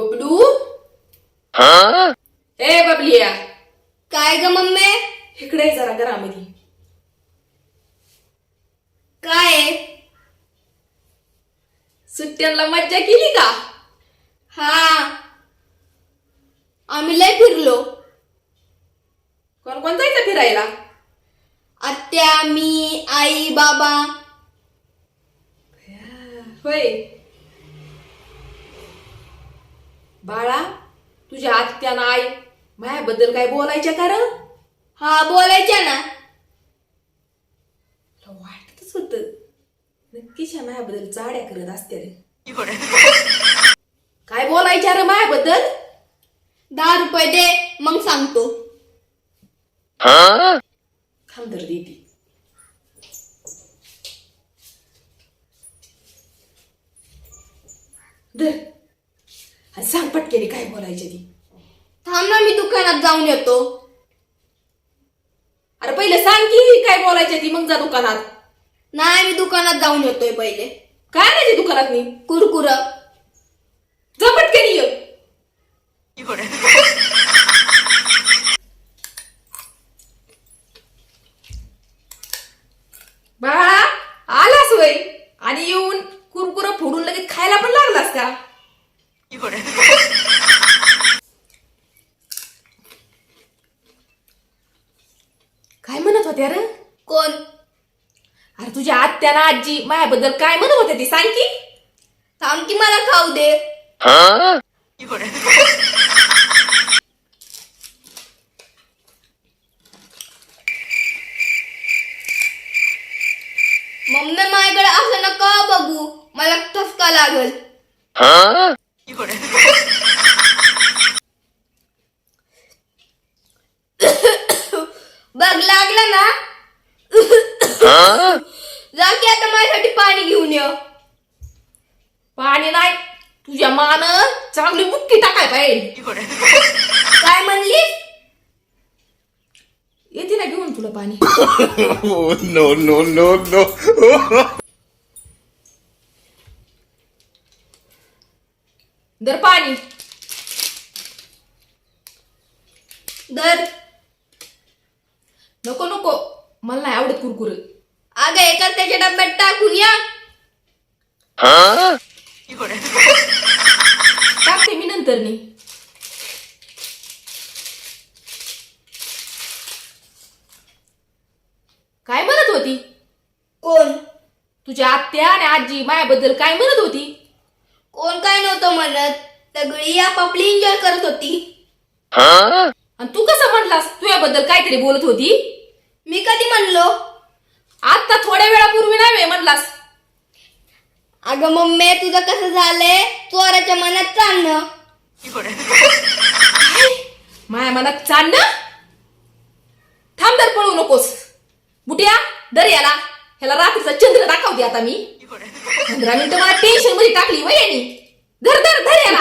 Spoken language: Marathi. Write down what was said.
बबलू? ए बबलिया काय ग मम्मी? इकडे ये जरा घरामध्ये. काय? सुट्ट्यांना मज्जा केली का? हा. आम्ही लय फिरलो. कोण कोण जायचं फिरायला? आत्या मी आई बाबा. होय. बाळा तुझ्या आत्यानं आई मायाबद्दल काय बोलायच्या का र हा बोलायच्या ना. वाटतच होत. नक्कीच ह्या माझ्याबद्दल चाड्या करत असत्या रे काय बोलायच्या रे मायाबद्दल? दहा रुपये दे मग सांगतो. थांब तर देते धर. आणि सांग पटकेने काय बोलायचे ती. थांब ना मी दुकानात जाऊन येतो. अरे पहिले सांग की काय बोलायचे ती मग जा दुकानात. नाही मी दुकानात जाऊन येतोय पहिले. काय नाही ती दुकानात मी कुरकुर जा पटकेने ये बाळा आलास वय आणि येऊन कुरकुर फोडून लगेच खायला पण लागलास का काय म्हणत होत्या रे. कोण? अरे तुझ्या आत्याना आजी माझ्याबद्दल काय म्हणत होते ती सांग की. थांब की मला खाऊ दे. मम्मी माझ्याकडे असं नका बघू. मला ठसका लागल. बघ लागला ना? जा की आता माझ्यासाठी पाणी घेऊन ये. पाणी नाही तुझ्या मान चांगली बुक्की टाकाय पाहिजे काय म्हणली येते ना घेऊन तुला पाणी. No, no, no, no. दर पाणी. दर. नको नको. मला नाही आवडत कुरकुर. अगं एका त्याच्या डब्यात टाकून या. टाकते मी नंतर नी काय म्हणत होती? कोण? तुझ्या आत्या आणि आजी मायाबद्दल काय म्हणत होती? कोण काय नव्हतं म्हणत? सगळी आपापली एन्जॉय करत होती. आणि तू कसं म्हणलास? तुझ्याबद्दल काहीतरी बोलत होती? मी कधी म्हणलो? आता थोड्या वेळापूर्वी नाही वे म्हणलास. अगं मम्मी तुझं कसं झालंय? चोराच्या मनात चालणं. माया मनात चांड थांब दर पळू नकोस. बुटिया दर याला. ह्याला रात्रीचा चंद्र दाखवते आता मी. पंधरा मिनिटं मला टेन्शनमध्ये टाकली वय यांनी धर धर धर याला.